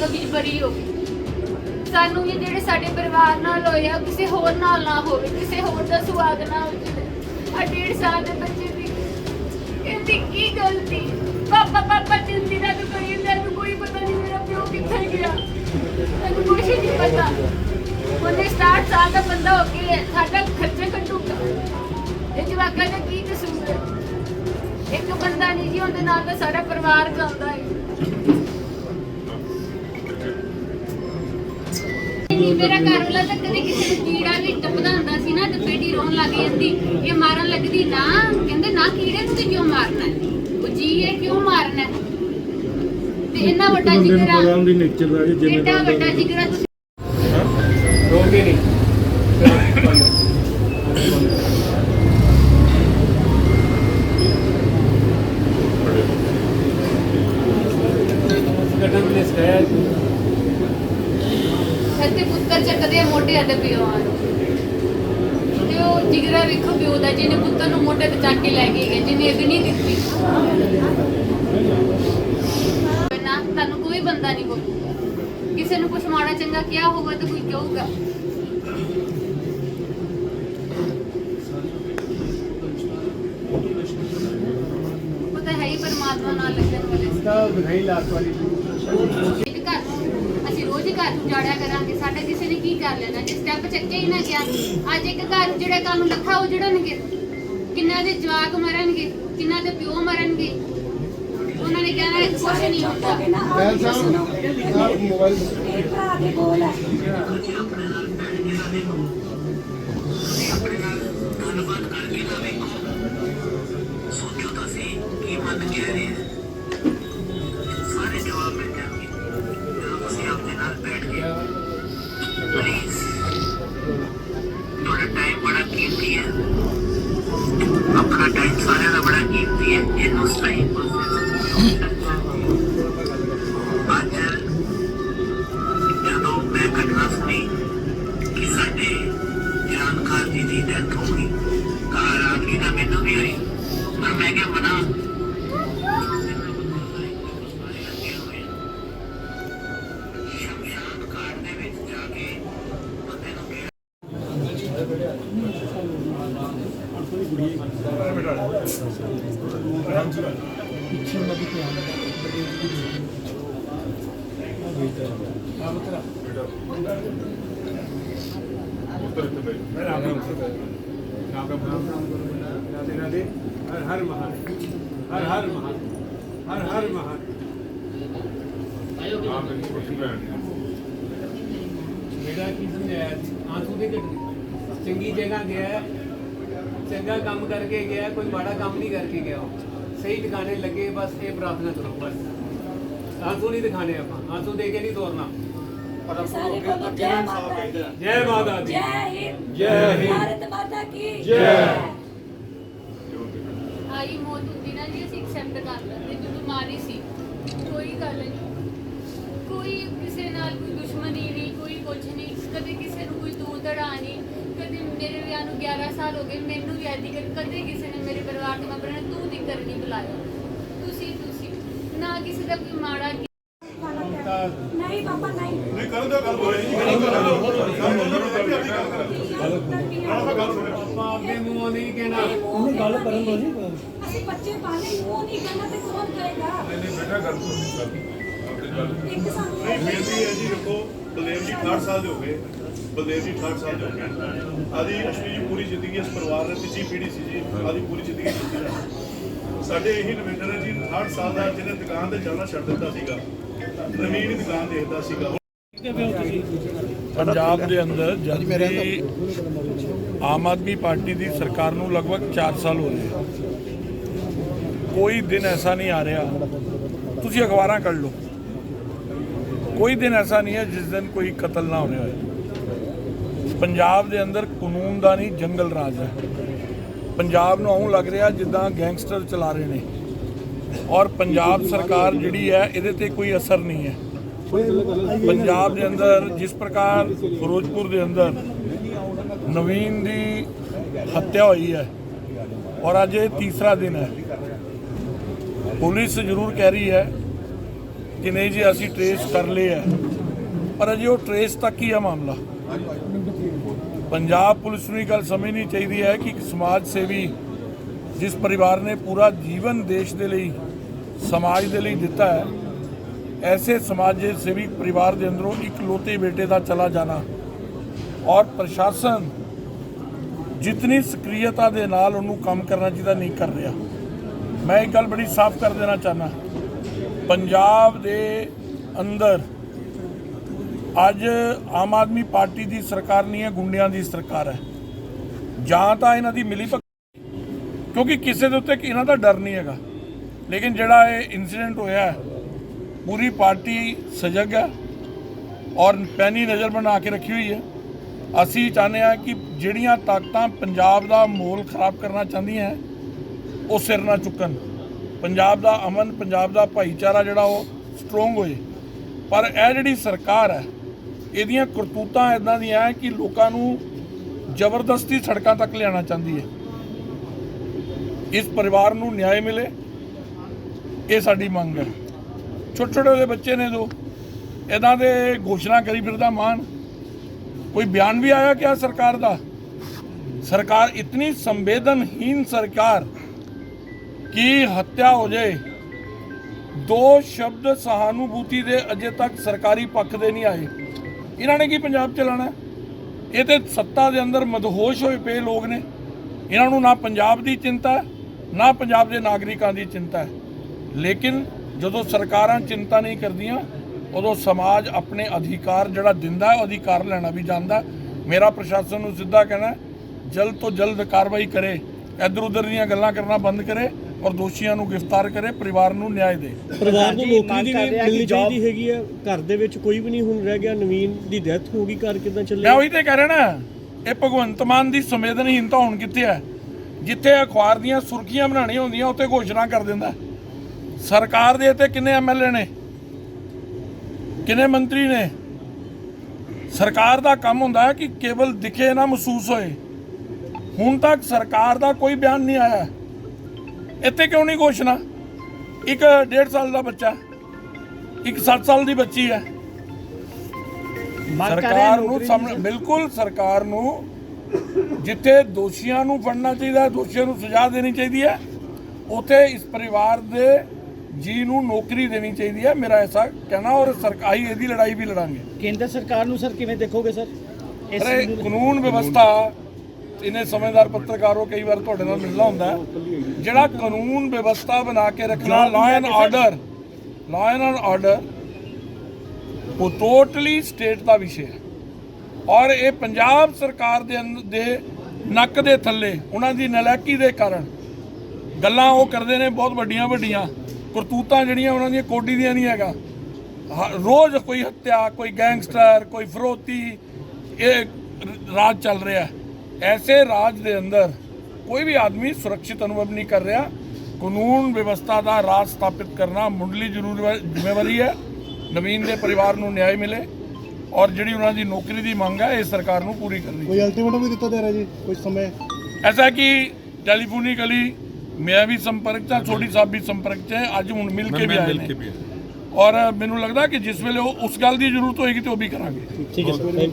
ਤੋਂ ਵੀ ਬਰੀ ਹੋ ਸਾਨੂੰ ਵੀ ਜਿਹੜੇ ਸਾਡੇ ਪਰਿਵਾਰ ਨਾਲ ਹੋਇਆ ਕਿਸੇ ਹੋਰ ਨਾਲ ਨਾ ਹੋਵੇ, ਕਿਸੇ ਹੋਰ ਦਾ ਸੁਆਗ ਨਾ ਹੋ ਆ ਡੇਢ ਸਾਲ ਦੇ ਬੱਚੇ ਦੀ ਇਹਦੀ ਕੀ ਗਲਤੀ? ਪਾਪਾ ਪਾਪਾ ਚਿੰਤੀ ਦਾ ਤੂੰ ਕਰੀ ਤੈਨੂੰ ਕੋਈ ਪਤਾ ਨਹੀਂ ਮੇਰਾ ਪਿਓ ਕਿੱਥੇ ਗਿਆ। ਤੈਨੂੰ ਕੁਝ ਨਹੀਂ ਪਤਾ। ਉਹਨੇ 60 ਸਾਲ ਦਾ ਬੰਦਾ ਹੋ ਕੇ ਸਾਡਾ ਖਰਚੇ ਕੱਢੂਗਾ। ਇਹ ਜਵਾਕਾਂ ਦਾ ਕੀ ਕਸੂਰ ਹੈ? ਇੱਕ ਬੰਦਾ ਨਹੀਂ ਜੀ, ਉਹਦੇ ਨਾਲ ਤਾਂ ਸਾਰਾ ਪਰਿਵਾਰ ਜਾਂਦਾ ਹੈ। ਮੇਰਾ ਘਰ ਵਾਲਾ ਤਾਂ ਕਦੇ ਕਿਸੇ ਨੂੰ ਕੀੜਾ ਵੀ ਟੱਪਦਾ ਹੁੰਦਾ ਸੀ ਨਾ ਤੇ ਬੇਟੀ ਰੋਣ ਲੱਗ ਜਾਂਦੀ ਇਹ ਮਾਰਨ ਲੱਗਦੀ ਨਾ ਕਹਿੰਦੇ ਨਾ ਕੀੜੇ ਨੂੰ ਤੇ ਕਿਉਂ ਮਾਰਨਾ ਹੈ? ਉਹ ਜੀ ਹੈ ਕਿਉਂ ਮਾਰਨਾ ਹੈ? ਤੇ ਇੰਨਾ ਵੱਡਾ ਜਿਗਰਾ ਨੇਚਰ ਦਾ ਜੀ ਦਾ ਵੱਡਾ ਜਿਗਰਾ ਤੁਸੀਂ ਰੋਗੇ ਨਹੀਂ ਗਠਨ ਨੇ ਸਕਾਇਆ ਇੱਥੇ ਪੁੱਤਰ ਚੱਕਦੇ ਆ ਮੋਢੇ ਤੇ ਪਿਓ ਆ ਤੇ ਉਹ ਜਿਗਰਾ ਵੇਖੋ ਪਿਓ ਦਾ ਜਿਹਨੇ ਪੁੱਤਰ ਨੂੰ ਮੋਢੇ ਤੇ ਚੱਕ ਕੇ ਲੈ ਕੇ ਗਏ ਜਿਹਨੇ ਅਗਨੀ ਦਿੱਤੀ ਨਾ ਤੁਹਾਨੂੰ ਕੋਈ ਬੰਦਾ ਨਹੀਂ ਬੋਲੂਗਾ। ਕਿਸੇ ਨੂੰ ਕੁਛ ਮਾੜਾ ਚੰਗਾ ਕਿਹਾ ਹੋਊਗਾ ਤਾਂ ਕੋਈ ਕਹੂਗਾ। ਉਹ ਤਾਂ ਹੈ ਹੀ ਪਰਮਾਤਮਾ ਨਾਲ ਲੱਗਣ ਵਾਲੇ ਤਾਂ ਦਿਖਾਈ ਲਾਤ ਵਾਲੀ। ਹੀ ਘਰ ਨੂੰ ਜਾੜਿਆ ਕਰਾਂਗੇ। ਸਾਡਾ ਕਿਸੇ ਨੇ ਕੀ ਕਰ ਲੈਣਾ? ਜੇ ਸਟੈਪ ਚੱਕੇ ਹੀ ਨਾ ਗਿਆ ਅੱਜ ਇੱਕ ਘਰ ਜਿਹੜੇ ਨੂੰ ਲੱਖਾਂ ਉਜੜਨਗੇ ਕਿੰਨਾ ਦੇ ਜਵਾਕ ਮਰਨਗੇ ਕਿੰਨਾ ਦੇ ਪਿਓ ਮਰਨਗੇ। ਉਹਨਾਂ ਨੇ ਕਹਿਣਾ ਕੁਛ ਨਹੀਂ ਹੁੰਦਾ। ਬੈਲ ਸਾਹਿਬ ਆਹ ਮੋਬਾਈਲ ਇਹ ਭਰਾ ਦੇ ਕੋਲ ਹੈ। ਸੋਚੋ ਤਾਂ ਸਹੀ ਕੀ ਮਨ ਕਹਿ ਰਹੇ Ernie. हर हर महान हर हर महान हर हर महान ਮੇਰਾ ਕੀ ਸਮਝਾਇਆ ਆਂਸੂ ਦੇ ਘਟ ਚੰਗੀ ਜਗ੍ਹਾ ਗਿਆ ਹੈ, ਚੰਗਾ ਕੰਮ ਕਰਕੇ ਗਿਆ ਕੋਈ ਮਾੜਾ ਕੰਮ ਨਹੀਂ ਕਰਕੇ ਗਿਆ ਉਹ। ਸਹੀ ਟਿਕਾਣੇ ਲੱਗੇ ਬਸ ਇਹ ਪ੍ਰਾਰਥਨਾ ਕਰੋ ਬਸ। ਆਂਸੂ ਨਹੀਂ ਦਿਖਾਣੇ ਆਪਾਂ ਆਂਸੂ ਦੇ ਕੇ ਨਹੀਂ ਤੋਰਨਾ। ਸਾਰੇ ਜੈ ਮਾਤਾ ਦੀ ਜੈ ਮਾਤਾ ਦੀ। ਜੈ ਹਿੰਦ। ਜੈ ਹਿੰਦ। ਭਾਰਤ ਮਾਤਾ ਕੀ ਜੈ। ਆਈ ਮੌਤ ਹੁੰਦੀ ਨਾ ਜੀ ਅਸੀਂ ਐਕਸੈਪਟ ਕਰ ਲੈਂਦੇ ਜੋ ਬਿਮਾਰੀ ਸੀ। ਕੋਈ ਗੱਲ ਨਹੀਂ ਕੋਈ ਕਿਸੇ ਨਾਲ ਕੋਈ ਦੁਸ਼ਮਣੀ ਨਹੀਂ ਕੋਈ ਕੁਝ ਨਹੀਂ। ਕਦੇ ਕਿਸੇ ਨੂੰ ਕੋਈ ਦੂਰ ਦੜਾ ਨਹੀਂ। ਮੇਰੇ ਵਿਆਹ ਨੂੰ 11 ਸਾਲ ਹੋ ਗਏ ਮੈਨੂੰ ਵੀ ਐਦੀ ਕਦੇ ਕਿਸੇ ਨੇ ਮੇਰੇ ਪਰਿਵਾਰ ਤੋਂ ਆਪਣੇ ਤੂੰ ਦਿੱਕਰ ਨਹੀਂ ਬੁਲਾਇਆ। ਤੁਸੀਂ ਤੁਸੀਂ। ਨਾ ਕਿਸੇ ਦਾ ਕੋਈ ਮਾੜਾ ਨਹੀਂ ਪਾਪਾ ਨਹੀਂ। ਨਹੀਂ ਕਰਨ ਦਾ ਗੱਲ ਹੋਈ। ਆਪਾਂ ਆਪਣੇ ਮੂੰਹੋਂ ਨਹੀਂ ਕਹਿਣਾ। ਉਹਨੂੰ ਗੱਲ ਕਰਨ ਦੋ ਜੀ ਅਸੀਂ ਬੱਚੇ ਪਾਲੇ ਉਹ ਨਹੀਂ ਕਰਨਾ ਤੇ ਕੌਣ ਕਰੇਗਾ? ਨਹੀਂ ਬੇਟਾ ਗੱਲ ਸੁਣੀ। ਗੱਲ ਇੱਕ ਸਾਨੂੰ ਨਹੀਂ ਬੇਨਤੀ ਹੈ ਜੀ ਦੇਖੋ ਬਲਦੇਵ ਜੀ 68 ਸਾਲ ਦੇ ਹੋ ਗਏ। ਬਲਦੇਵ ਜੀ 68 ਸਾਲ ਦੇ ਹੋ ਗਏ। ਆਦੀ ਅਸ਼ਵੀ ਜੀ ਪੂਰੀ ਜ਼ਿੰਦਗੀ ਇਸ ਪਰਿਵਾਰ ਨੇ ਤੀਜੀ ਪੀੜ੍ਹੀ ਸੀ ਜੀ। ਆਦੀ ਪੂਰੀ ਜ਼ਿੰਦਗੀ ਦਿੱਤੀ ਹੈ ਸਾਡੇ ਇਹੀ ਨਵਿੰਦਰ ਹੈ ਜੀ 68 ਸਾਲ ਦਾ ਜਿਹਨੇ ਦੁਕਾਨ ਤੇ ਜਾਣਾ ਛੱਡ ਦਿੱਤਾ ਸੀਗਾ। ਨਵੀਨ ਹੀ ਦੁਕਾਨ ਦੇਖਦਾ ਸੀਗਾ। ਪੰਜਾਬ ਦੇ ਅੰਦਰ ਜਦ ਦੀ ਆਮ ਆਦਮੀ ਪਾਰਟੀ ਦੀ ਸਰਕਾਰ ਨੂੰ ਲਗਭਗ 4 ਸਾਲ ਹੋ ਰਹੇ। ਕੋਈ ਦਿਨ ਐਸਾ ਨਹੀਂ ਆ ਰਿਹਾ। ਤੁਸੀਂ ਅਖਬਾਰਾਂ ਕੱਢ ਲਓ। ਕੋਈ ਦਿਨ ਐਸਾ ਨਹੀਂ ਹੈ ਜਿਸ ਦਿਨ ਕੋਈ ਕਤਲ ਨਾ ਹੋ ਰਿਹਾ ਪੰਜਾਬ ਦੇ ਅੰਦਰ ਕਾਨੂੰਨ ਦਾ ਨਹੀਂ, ਜੰਗਲ ਰਾਜ ਹੈ। ਪੰਜਾਬ ਨੂੰ ਆਉਂ ਲੱਗ ਰਿਹਾ ਜਿੱਦਾਂ ਗੈਂਗਸਟਰ ਚਲਾ ਰਹੇ ਨੇ। ਔਰ ਪੰਜਾਬ ਸਰਕਾਰ ਜਿਹੜੀ ਹੈ, ਇਹਦੇ ਤੇ ਕੋਈ ਅਸਰ ਨਹੀਂ ਹੈ। ਪੰਜਾਬ ਦੇ ਅੰਦਰ ਜਿਸ ਪ੍ਰਕਾਰ ਫਿਰੋਜ਼ਪੁਰ ਦੇ ਅੰਦਰ ਨਵੀਨ ਦੀ ਹੱਤਿਆ ਹੋਈ ਹੈ ਔਰ ਅੱਜ ਇਹ ਤੀਸਰਾ ਦਿਨ ਹੈ। ਪੁਲਿਸ ਜ਼ਰੂਰ ਕਹਿ ਰਹੀ ਹੈ ਕਿ ਨਹੀਂ ਜੀ, ਅਸੀਂ ਟਰੇਸ ਕਰ ਲਏ ਹੈ ਪਰ ਅਜੇ ਉਹ ਟਰੇਸ ਤੱਕ ਹੀ ਆ ਮਾਮਲਾ। ਪੰਜਾਬ ਪੁਲਿਸ ਨੂੰ ਇਹ ਗੱਲ ਸਮਝਣੀ ਚਾਹੀਦੀ ਹੈ ਕਿ ਇੱਕ ਸਮਾਜ ਸੇਵੀ ਜਿਸ ਪਰਿਵਾਰ ਨੇ ਪੂਰਾ ਜੀਵਨ ਦੇਸ਼ ਦੇ ਲਈ, ਸਮਾਜ ਦੇ ਲਈ ਦਿੱਤਾ ਹੈ, ਐਸੇ ਸਮਾਜ ਸੇਵੀ ਪਰਿਵਾਰ ਦੇ ਅੰਦਰੋਂ ਇੱਕ ਲੋਤੇ ਬੇਟੇ ਦਾ ਚਲਾ ਜਾਣਾ ਔਰ ਪ੍ਰਸ਼ਾਸਨ ਜਿਤਨੀ ਸਕਰੀਅਤਾ ਦੇ ਨਾਲ ਉਹਨੂੰ ਕੰਮ ਕਰਨਾ ਚਾਹੀਦਾ ਨਹੀਂ ਕਰ ਰਿਹਾ। ਮੈਂ ਇਹ ਗੱਲ ਬੜੀ ਸਾਫ਼ ਕਰ ਦੇਣਾ ਚਾਹਨਾ ਪੰਜਾਬ ਦੇ ਅੰਦਰ ਅੱਜ ਆਮ ਆਦਮੀ ਪਾਰਟੀ ਦੀ ਸਰਕਾਰ ਨਹੀਂ ਹੈ, ਗੁੰਡਿਆਂ ਦੀ ਸਰਕਾਰ ਹੈ। ਜਾਂ ਤਾਂ ਇਹਨਾਂ ਦੀ ਮਿਲੀ ਭਗਤ, ਕਿਉਂਕਿ ਕਿਸੇ ਦੇ ਉੱਤੇ ਇਹਨਾਂ ਦਾ ਡਰ ਨਹੀਂ ਹੈਗਾ। ਲੇਕਿਨ ਜਿਹੜਾ ਇਹ ਇਨਸੀਡੈਂਟ ਹੋਇਆ ਪੂਰੀ ਪਾਰਟੀ ਸਜਗ ਹੈ ਔਰ ਪੈਣੀ ਨਜ਼ਰ ਬਣਾ ਕੇ ਰੱਖੀ ਹੋਈ ਹੈ। ਅਸੀਂ ਚਾਹੁੰਦੇ ਹਾਂ ਕਿ ਜਿਹੜੀਆਂ ਤਾਕਤਾਂ ਪੰਜਾਬ ਦਾ ਮਾਹੌਲ ਖਰਾਬ ਕਰਨਾ ਚਾਹੁੰਦੀਆਂ ਉਹ ਸਿਰ ਨਾ ਚੁੱਕਣ। ਪੰਜਾਬ ਦਾ ਅਮਨ, ਪੰਜਾਬ ਦਾ ਭਾਈਚਾਰਾ ਜਿਹੜਾ ਉਹ ਸਟਰੋਂਗ ਹੋਏ। ਪਰ ਇਹ ਜਿਹੜੀ ਸਰਕਾਰ ਹੈ, ਇਹਦੀਆਂ ਕਰਤੂਤਾਂ ਇਦਾਂ ਦੀਆਂ ਹੈ ਕਿ ਲੋਕਾਂ ਨੂੰ ਜ਼ਬਰਦਸਤੀ ਸੜਕਾਂ ਤੱਕ ਲਿਆਉਣਾ ਚਾਹੁੰਦੀ ਹੈ। ਇਸ ਪਰਿਵਾਰ ਨੂੰ ਨਿਆਂ ਮਿਲੇ, ਇਹ ਸਾਡੀ ਮੰਗ ਹੈ। ਛੋਟੇ ਛੋਟੇ ਉਹਦੇ ਬੱਚੇ ਨੇ ਦੋ ਇਹਨਾਂ ਦੇ ਘੋਸ਼ਣਾ ਕਰੀ ਫਿਰਦਾ ਮਾਨ ਕੋਈ ਬਿਆਨ ਵੀ ਆਇਆ ਕਿਆ ਸਰਕਾਰ ਦਾ? ਸਰਕਾਰ ਇਤਨੀ ਸੰਵੇਦਨਹੀਨ ਸਰਕਾਰ ਕਿ ਹੱਤਿਆ ਹੋ ਜਾਏ? ਦੋ ਸ਼ਬਦ ਸਹਾਨੁਭੂਤੀ ਦੇ ਅਜੇ ਤੱਕ ਸਰਕਾਰੀ ਪੱਖ ਦੇ ਨਹੀਂ ਆਏ। ਇਹਨਾਂ ਨੇ ਕੀ ਪੰਜਾਬ ਚਲਾਣਾ ਇਹ ਤੇ ਸੱਤਾ ਦੇ ਅੰਦਰ ਮਦਹੋਸ਼ ਹੋਏ ਪਏ ਲੋਕ ਨੇ। ਇਹਨਾਂ ਨੂੰ ਨਾ ਪੰਜਾਬ ਦੀ ਚਿੰਤਾ ਨਾ ਪੰਜਾਬ ਦੇ ਨਾਗਰਿਕਾਂ ਦੀ ਚਿੰਤਾ ਹੈ। ਲੇਕਿਨ ਜਦੋਂ ਸਰਕਾਰਾਂ ਚਿੰਤਾ ਨਹੀਂ ਕਰਦੀਆਂ, ਉਦੋਂ ਸਮਾਜ ਆਪਣੇ ਅਧਿਕਾਰ ਜਿਹੜਾ ਦਿੰਦਾ ਹੈ ਅਧਿਕਾਰ ਲੈਣਾ ਵੀ ਜਾਂਦਾ ਮੇਰਾ ਪ੍ਰਸ਼ਾਸਨ ਨੂੰ ਸਿੱਧਾ ਕਹਿਣਾ ਜਲਦ ਤੋਂ ਜਲਦ ਕਾਰਵਾਈ ਕਰੇ ਇੱਧਰ ਉੱਧਰ ਦੀਆਂ ਗੱਲਾਂ ਕਰਨਾ ਬੰਦ ਕਰੇ। ਔਰ ਦੋਸ਼ੀਆਂ ਨੂੰ ਗ੍ਰਿਫਤਾਰ ਕਰੇ ਪਰਿਵਾਰ ਨੂੰ ਨਿਆਂ ਦੇ। ਪਰਿਵਾਰ ਨੂੰ ਨੌਕਰੀ ਦੀ ਵੀ ਮਿਲਣੀ ਚਾਹੀਦੀ ਹੈਗੀ ਹੈ ਘਰ ਦੇ ਵਿੱਚ ਕੋਈ ਵੀ ਨਹੀਂ ਹੁਣ ਰਹਿ ਗਿਆ ਨਵੀਨ ਦੀ ਡੈਥ ਹੋ ਗਈ ਘਰ ਕਿਦਾਂ ਮੈਂ ਚੱਲੇ ਉਹੀ ਤੇ ਕਹਿ ਰਿਹਾ ਨਾ ਇਹ ਭਗਵੰਤ ਮਾਨ ਦੀ ਸੰਵੇਦਨਹੀਨਤਾ ਹੁਣ ਕਿੱਥੇ ਹੈ ਜਿੱਥੇ ਅਖਬਾਰ ਦੀਆਂ ਸੁਰਖੀਆਂ ਬਣਾਉਣੀਆਂ ਹੁੰਦੀਆਂ ਉੱਥੇ ਘੋਸ਼ਣਾ ਕਰ ਦਿੰਦਾ। ਸਰਕਾਰ ਦੇ ਤੇ ਕਿੰਨੇ ਐਮਐਲਏ ਨੇ? ਕਿੰਨੇ ਮੰਤਰੀ ਨੇ? ਸਰਕਾਰ ਦਾ ਕੰਮ ਹੁੰਦਾ ਹੈ ਕਿ ਕੇਵਲ ਦਿਖੇ ਨਾ ਮਹਿਸੂਸ ਹੋਏ। ਹੁਣ ਤੱਕ ਸਰਕਾਰ ਦਾ ਕੋਈ ਬਿਆਨ ਨਹੀਂ ਆਇਆ। ਇੱਥੇ ਕਿਉਂ ਨਹੀਂ ਘੋਸ਼ਣਾ ਇੱਕ ਡੇਢ ਸਾਲ ਦਾ ਬੱਚਾ। ਇੱਕ 7 ਸਾਲ ਦੀ ਬੱਚੀ ਹੈ। ਸਰਕਾਰ ਨੂੰ ਸਾਹਮਣੇ ਬਿਲਕੁਲ ਸਰਕਾਰ ਨੂੰ ਜਿੱਥੇ ਦੋਸ਼ੀਆਂ ਨੂੰ ਫੜਨਾ ਚਾਹੀਦਾ ਹੈ, ਦੋਸ਼ੀਆਂ ਨੂੰ ਸਜ਼ਾ ਦੇਣੀ ਚਾਹੀਦੀ ਹੈ ਉਥੇ ਇਸ ਪਰਿਵਾਰ ਦੇ ਜੀ ਨੂੰ ਨੌਕਰੀ ਦੇਣੀ ਚਾਹੀਦੀ ਹੈ। ਮੇਰਾ ਐਸਾ ਕਹਿਣਾ ਔਰ ਸਰਕਾਰੀ ਇਹਦੀ ਲੜਾਈ ਵੀ ਲੜਾਂਗੇ। ਕੇਂਦਰ ਸਰਕਾਰ ਨੂੰ ਸਰ ਕਿਵੇਂ ਦੇਖੋਗੇ ਸਰ? ਅਰੇ ਕਾਨੂੰਨ ਵਿਵਸਥਾ ਇਹਨੇ ਸਮਝਦਾਰ ਪੱਤਰਕਾਰੋ ਕਈ ਵਾਰ ਤੁਹਾਡੇ ਨਾਲ ਮਿਲਣਾ ਹੁੰਦਾ ਹੈ। ਜਿਹੜਾ ਕਾਨੂੰਨ ਵਿਵਸਥਾ ਬਣਾ ਕੇ ਰੱਖਣਾ law and order law and order ਉਹ ਟੋਟਲੀ ਸਟੇਟ ਦਾ ਵਿਸ਼ੇ ਹੈ ਔਰ ਇਹ ਪੰਜਾਬ ਸਰਕਾਰ ਦੇ ਦੇ ਨੱਕ ਦੇ ਥੱਲੇ ਉਹਨਾਂ ਦੀ ਨਲਾਇਕੀ ਦੇ ਕਾਰਨ ਗੱਲਾਂ ਉਹ ਕਰਦੇ ਨੇ ਬਹੁਤ ਵੱਡੀਆਂ ਵੱਡੀਆਂ ਕਰਤੂਤਾਂ ਜਿਹੜੀਆਂ ਉਹਨਾਂ ਦੀਆਂ ਕੋਡੀ ਦੀਆਂ ਨਹੀਂ ਹੈਗਾ ਰੋਜ਼ ਕੋਈ ਹੱਤਿਆ ਕੋਈ ਗੈਂਗਸਟਰ ਕੋਈ ਫਰੋਤੀ ਇਹ ਰਾਜ ਚੱਲ ਰਿਹਾ। ਐਸੇ ਰਾਜ ਦੇ ਅੰਦਰ ਕੋਈ ਵੀ ਆਦਮੀ ਸੁਰੱਖਿਅਤ ਅਨੁਭਵ ਨਹੀਂ ਕਰ ਰਿਹਾ ਕਾਨੂੰਨ ਵਿਵਸਥਾ ਦਾ ਰਾਜ ਸਥਾਪਿਤ ਕਰਨਾ ਮੁੱਢਲੀ ਜ਼ਰੂਰ ਜ਼ਿੰਮੇਵਾਰੀ ਹੈ। ਨਵੀਨ ਦੇ ਪਰਿਵਾਰ ਨੂੰ ਨਿਆਂ ਮਿਲੇ ਔਰ ਜਿਹੜੀ ਉਹਨਾਂ ਦੀ ਨੌਕਰੀ ਦੀ ਮੰਗ ਹੈ ਇਹ ਸਰਕਾਰ ਨੂੰ ਪੂਰੀ ਕਰਨੀ ਕੋਈ ਅਲਟੀਮੇਟਮ ਵੀ ਦਿੱਤਾ ਜਾ ਰਿਹਾ ਜੀ ਕੁਝ ਸਮੇਂ? ਐਸਾ ਕਿ ਟੈਲੀਫੋਨਿਕਲੀ ਮੈਂ ਵੀ ਸੰਪਰਕ 'ਚ ਛੋਟੀ ਸਾਹਿਬ ਵੀ ਸੰਪਰਕ 'ਚ ਹੈ ਅੱਜ ਹੁਣ ਮਿਲ ਕੇ ਵੀ ਆਏ ਨੇ। ਔਰ ਮੈਨੂੰ ਲੱਗਦਾ ਕਿ ਜਿਸ ਵੇਲੇ ਉਹ ਉਸ ਗੱਲ ਦੀ ਜ਼ਰੂਰਤ ਹੋਏਗੀ ਤੇ ਉਹ ਵੀ ਕਰਾਂਗੇ। ਠੀਕ ਹੈ ਸਰ।